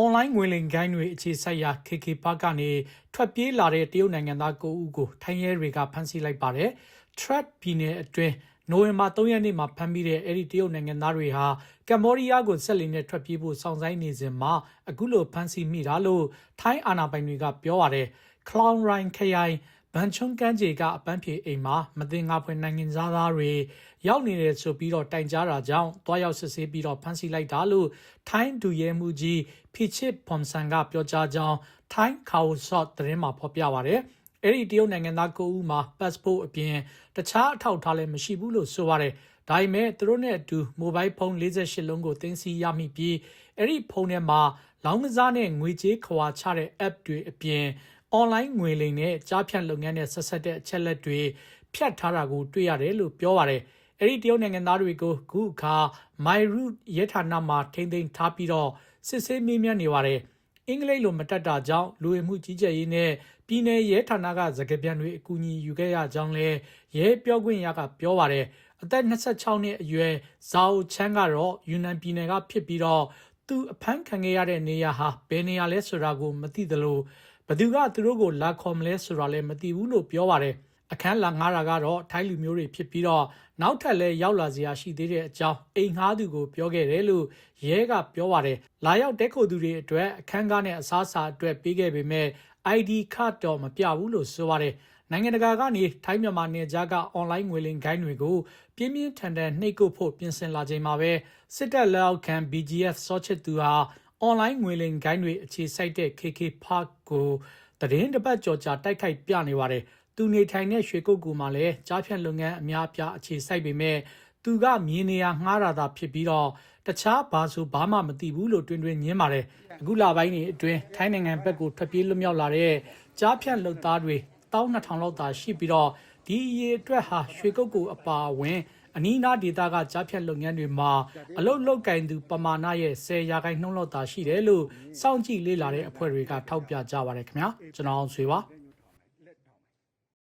အွန်လိုင်းငွေလိမ်ဂိုင်းတွေအခြေစိုက်ရာ KK Park ကနေထွက်ပြေးလာတဲ့တရုတ်နိုင်ငံသား9ဦးကိုထိုင်းရဲတွေကဖမ်းဆီးလိုက်ပါတယ်။ Trat ပြည်နယ်အတွင်းနိုဝင်ဘာ3ရက်နေ့မှာဖမ်းမိတဲ့အဲ့ဒီတရုတ်နိုင်ငံသားတွေဟာကမ္ဘောဒီးယားကိုဆက်လက်နဲ့ထွက်ပြေးဖို့စောင့်ဆိုင်းနေစဉ်မှာအခုလိုဖမ်းဆီးမိတာလို့ထိုင်းအာဏာပိုင်တွေကပြောပါတယ်။ Clown Rine ခရိုင် ဘန်ချုံကန်းဂျေကအပန်းဖြေအိမ်မှာမတင်ငါဖွယ်နိုင်ငံသားတွေရောက်နေတယ်ဆိုပြီးတော့တိုင်ကြားတာကြောင့်တွားရောက်စစ်ဆေးပြီးတော့ဖမ်းဆီးလိုက်တာလို့ထိုင်းဒူရဲမှုကြီးဖီချစ်ဖွန်ဆန်ကပြောကြားကြောင်းထိုင်းခါဝဆော့သတင်းမှာဖော်ပြပါဗျ။အဲ့ဒီတရုတ်နိုင်ငံသား9ဦးမှာ passport အပြင်တခြားအထောက်အထားလည်းမရှိဘူးလို့ဆိုပါတယ်။ဒါပေမဲ့သူတို့နဲ့အတူမိုဘိုင်းဖုန်း48လုံးကိုတင်စီရမိပြီးအဲ့ဒီဖုန်းထဲမှာလောင်းကစားနဲ့ငွေကြေးခွာချတဲ့ app တွေအပြင် အွန်လိုင်းငွေလိမ်နဲ့ကြားဖြတ်လုပ်ငန်းနဲ့ဆက်ဆက်တဲ့အချက်လက်တွေဖြတ်ထားတာကိုတွေ့ရတယ်လို့ပြောပါတယ်။အဲ့ဒီတရုတ်နိုင်ငံသားတွေကိုခုအခါ My Root ရဲဌာနမှာထိမ့်သိမ်းထားပြီးတော့စစ်ဆေးမေးမြန်းနေပါတယ်။အင်္ဂလိပ်လိုမတတ်တာကြောင့်လူဝင်မှုကြီးကြပ်ရေးနဲ့ပြည်내ရဲဌာနကစကားပြန်တွေအကူအညီယူခဲ့ရကြောင်းလဲရဲပြောခွင့်ရကပြောပါတယ်။အသက်26နှစ်အရွယ်ဇာအိုချန်းကတော့ယူနန်ပြည်နယ်ကဖြစ်ပြီးတော့သူအဖမ်းခံခဲ့ရတဲ့နေရာဟာဘယ်နေရာလဲဆိုတာကိုမသိသလို ဘသူကသူတို့ကိုလာခေါ်မလဲဆိုတာလည်းမသိဘူးလို့ပြောပါတယ်အခန်းလာငားတာကတော့ထိုင်းလူမျိုးတွေဖြစ်ပြီးတော့နောက်ထပ်လည်းရောက်လာစရာရှိသေးတဲ့အကြောင်းအိမ်ငှားသူကိုပြောခဲ့တယ်လို့ရဲကပြောပါတယ်လာရောက်တက်ခိုသူတွေအတွက်အခန်းကားနဲ့အစားအစာအတွက်ပေးခဲ့ပေမဲ့ ID ကတ်တော့မပြဘူးလို့ဆိုပါတယ်နိုင်ငံတကာကနေထိုင်းမြန်မာနယ်ခြားကအွန်လိုင်းငွေလိမ်ဂိုင်းတွေကိုပြင်းပြင်းထန်ထန်နှိပ်ကွပ်ဖို့ပြင်ဆင်လာချိန်မှာပဲစစ်တပ်လက်အောက်ခံ BGF စောချစ်သူဟာ အွန်လိုင်းငွေလိမ်ဂိုင်းတွေအခြေစိုက်တဲ့ KK Park ကိုတရင်တစ်ပတ်ကြော်ကြာတိုက်ခိုက်ပြနေပါတယ်။သူနေထိုင်တဲ့ရွှေကုတ်ကူမှာလည်းကြားဖြတ်လုပ်ငန်းအများအပြားအခြေစိုက်ပေမဲ့သူကမြေနေရာငှားတာသာဖြစ်ပြီးတော့တခြားဘာဆိုဘာမှမသိဘူးလို့တွင်တွင်ညင်းပါတယ်။အခုလပိုင်းတွေအတွင်းထိုင်းနိုင်ငံဘက်ကိုထွက်ပြေးလွတ်မြောက်လာတဲ့ကြားဖြတ်လုပ်သားတွေ12000လောက်သာရှိပြီးတော့ဒီအရေးအတွက်ဟာရွှေကုတ်ကူအပါအဝင်အနီးနားဒေသကကြားဖြတ်လုပ်ငန်းတွေမှာအလုတ်လုတ်ကင်သူပမာဏရဲ့10ရာခိုင်နှုန်းလောက်သာရှိတယ်လို့စောင့်ကြည့်လေ့လာတဲ့အဖွဲ့တွေကထောက်ပြကြပါတယ်ခင်ဗျာကျွန်တော်အောင်ဆွေပါ